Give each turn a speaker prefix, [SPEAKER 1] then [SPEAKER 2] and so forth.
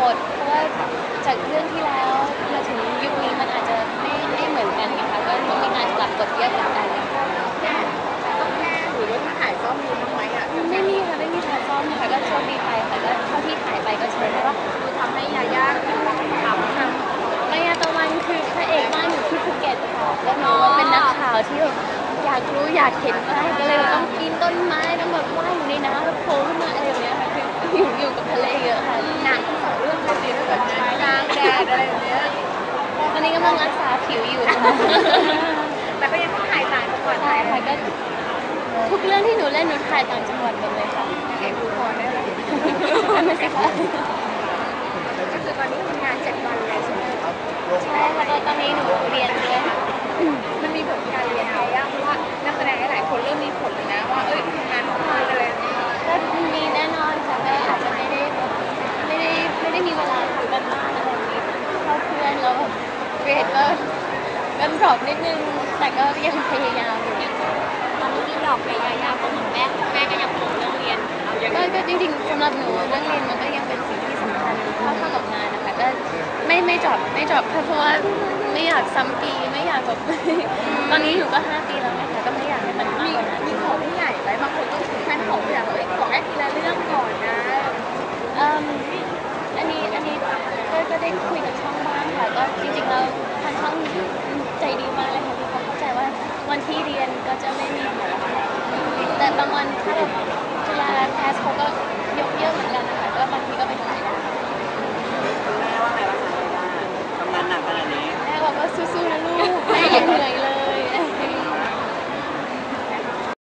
[SPEAKER 1] กฎเพราะว่าจากเรื่องที่แล้วมาถึงยุคนี้มันอาจจะไม่ไม่เหมือนกันนะคะก็ต้องมีการปรับบทเยอะเหมือนกันนะคะ
[SPEAKER 2] ต้องแก้หรือว่าที่ถ่ายซ่อมมีบ้างไหมอะ
[SPEAKER 1] ไม่มีค่ะไม่มีทางซ่อมค่ะก็โชคดีไปค่ะก็เท่าที่ถ่ายไปก็ใช้ได้ว่า
[SPEAKER 2] คือทำให้ยาย่าคือทำทำ
[SPEAKER 1] มายาตะวันคือพระเอกบ้านอยู่ที่ภูเก็ตค่ะแล้วหนูว่าเป็นนักข่าวที่อยากรู้อยากเห็นมากก็เลยต้องปีนต้นไม้ต้องแบบว่ายอยู่ในน้ำแล้วโผล่ขึ้นมาอะไรแบบำลังรักษาผิวอยู่ค่ะ
[SPEAKER 2] แต่ก็ยังต้องถ่ายต่างจังหวัด
[SPEAKER 1] ใช่
[SPEAKER 2] ถ่าย
[SPEAKER 1] ค่ะก็ทุกเรื่องที่หนูเล่นหนูถ่ายต่างจังหวัดหมดเลยค่ะ
[SPEAKER 2] เอกดูพอได้แล้ว
[SPEAKER 1] นั่นน่ะสิคะ
[SPEAKER 2] ก็คือตอนนี้ทำงานเจ็ดวันเลยใช่ไหม
[SPEAKER 1] ใช่ ด
[SPEAKER 2] รอ
[SPEAKER 1] ปนิดนึง แต่ก็ยังพยายามอยู่
[SPEAKER 3] ตอนนี้มีดอกไปยายาก็เหมือนแม่แม่ก็ยังห่วงเรื่องเรียนเอายัง
[SPEAKER 1] ก็ก็จริงๆสำหรับหนูเรื่องเรียนมันก็ยังเป็นสิ่งที่สำคัญเท่าเท่ากับงานนะคะก็ไม่ไม่จบไม่จบเพราะว่าไม่อยากซ้ำปีไม่อยากแบบ ตอนนี้หนูก็ห้าปี
[SPEAKER 2] ประ
[SPEAKER 1] เมินค่าจุฬาแพสเขาก็